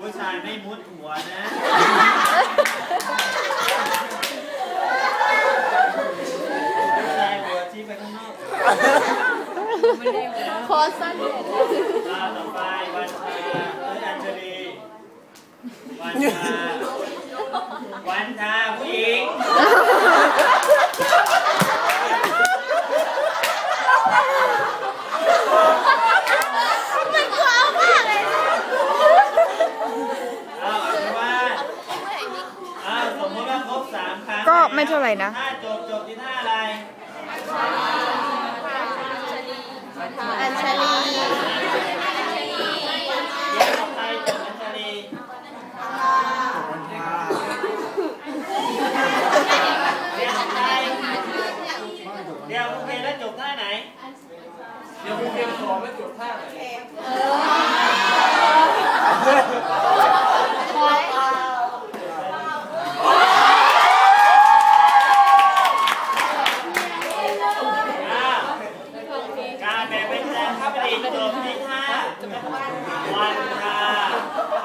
ผู้ชายไม่มุดหัวนะ ผู้ชายหัวชี้ไปข้างนอกไม่ดีหัวคอสั้นเลยอ่าต่อไปวันชาเอ้ยอัญชลีวันชาวันชาผู้หญิง มันกว้างมากเลย เอาเอาเป็นว่าเอาสมมติว่าครบสามครั้ง ก็ ไม่เท่าไหร่นะจบจบที่ท่าอะไรอัญชลีเดี๋ยวใครจบอัญชลีเดี๋ยวใครเดี๋ยวคุณเพลแล้วจบท่าไหน เดี๋ยวคุณเรียนสอนแล้วจบท่าไหน อ้าวการแบ่งเป็นแสดงข้าพดีจบที่ท่าวันทา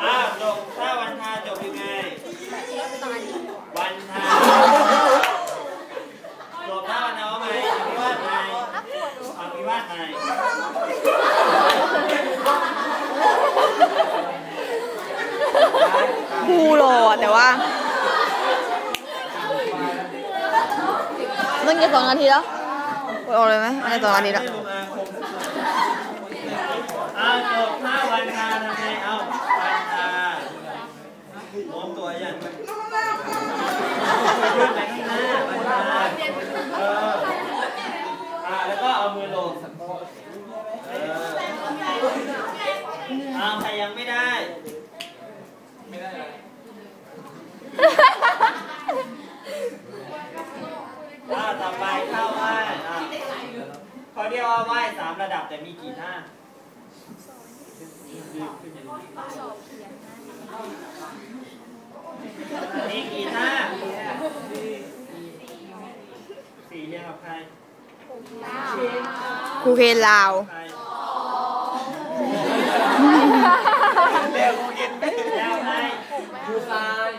อ้าวจบท่าวันทาจบยังไง วันทาจบท่าวันทาว่าไงอภิวาทไงอภิวาทไง ครูรอแต่ว่า ได้สองนาทีแล้วไปออกเลยไหมมันจะสองนาทีแล้วอ้าวจบท่าวันทาทำไงเอ้าวันทาโน้มตัวยังยืนไปข้างหน้าวันทาเอออ่าแล้วก็เอามือลงเอออ้าวใครยังไม่ได้ ไม่ได้อะไร อ่าต่อไปเข้าไหว้อ่าเขาเรียกว่าไหว้สามระดับ แต่มีกี่ท่ามีกี่ท่าสี่เรียงกับใครครูเคนลาวใครเดี๋ยวคุณเรียนไม่แล้วใครครูทราย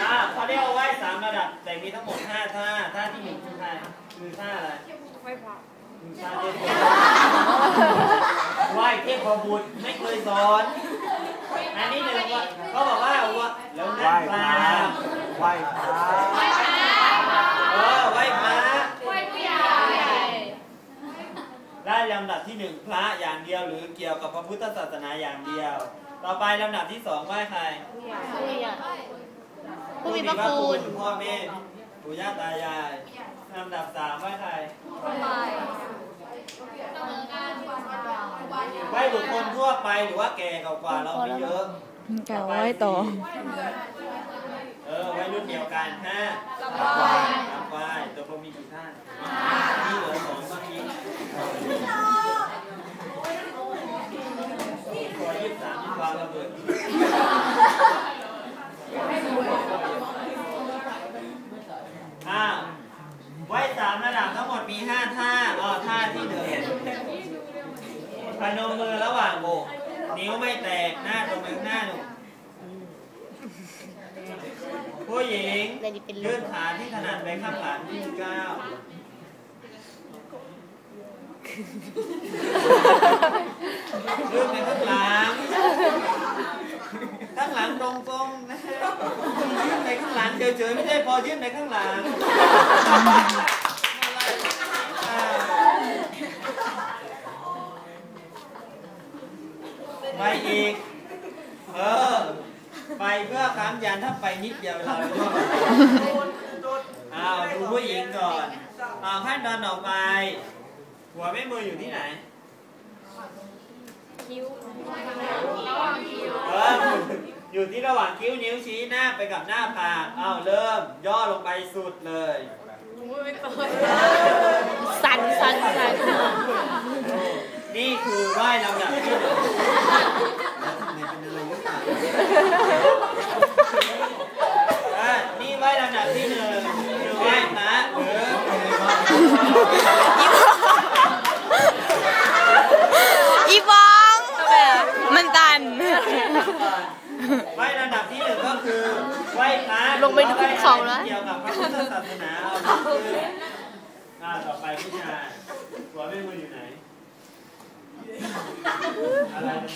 อ่าเขาเรียกว่าไหว้สามระดับแต่มีทั้งหมดห้าท่าท่าที่หนึ่งคือใครคือท่าอะไรไหว้พระท่าเทพบุตรไหว้เทพบุตรไม่เคยสอนอันนี้หนึ่งว่าเขาบอกว่าว่าแล้วนั่งปลาไหว้พระเออไหว้พระไหว้ผู้ใหญ่ได้ลำดับที่หนึ่งพระอย่างเดียวหรือเกี่ยวกับพระพุทธศาสนาอย่างเดียว ต่อไปลำดับที่สองไหว้ใคร ผู้มีพระคุณพ่อแม่ปู่ย่าตายายลำดับสามไหว้ใครไหว้บุคคลทั่วไปหรือว่าแก่กว่าเราไม่เยอะแกไว้ต่อเออไว้รุ่นเดียวกันห้าลำไยลำไยตัวพอมีกี่ท่านนี่เหลือสองเมื่อกี้ตัวยี่สิบสามยี่สิบวางระเบิดห้าไว้สามระดับทั้งหมดมีห้าท่าอ๋อท่าที่หนึ่งพนมมือระหว่าง โบกนิ้วไม่แตกหน้าตรงไปข้างหน้าหนุ่มผู้หญิงเลยดิเป็นลูยื่กนขาที่ถนัดไปข้างหลังที่เก้ายื่นไปข้างหลังข้างหลังตรงๆนะยื่นไปข้างหลังเฉยๆไม่ใช่พอยื่นไปข้างหลัง เพื่อค้ำยันถ้าไปนิดเดียวเราก็อ้าวดูผู้หญิงก่อนอ้าวขั้นตอนต่อไป หัวแม่มืออยู่ที่ไหนคิ้วเอออยู่ที่ระหว่างคิ้วนิ้วชี้หน้าไปกับหน้าผากอ้าวเริ่ม ย่อลงไปสุดเลยสั่นสั่นสั่นนี่คือไหว้ลำดับที่หนึ่งเนี่ไว้ายลำดับที่หนึ่งหรือว่ายม้าหรืออีฟองมันตันไว้ายลำดับที่หนึ่งก็คือไว้ายะลงไปดูเขาแล้ว เกี่ยวกับพระพุทธศาสนาอาคืออ่าต่อไปผู้ชายหัวแม่มืออยู่ไหนอะไรนะ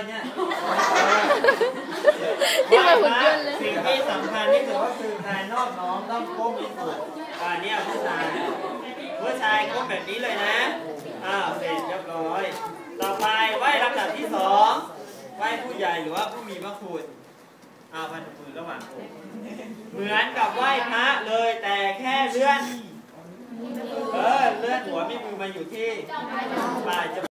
สุดเลยเนี่ยที่มันหุ่นยนต์เลยสิ่งที่สำคัญที่สุดก็คือการนอบน้อมต้องก้มที่สุดอ่าเนี่ยผู้ชายผู้ชายก้มแบบนี้เลยนะอ้าวเสร็จเรียบร้อย ต่อไปไหว้ลำดับที่สองไหว้ผู้ใหญ่หรือว่าผู้มีพระคุณอ้าวมันมือระหว่างอกเหมือนกับไหว้พระเลยแต่แค่เลื่อนเออเลื่อนหัวไม่มือมาอยู่ที่ปลายจมูก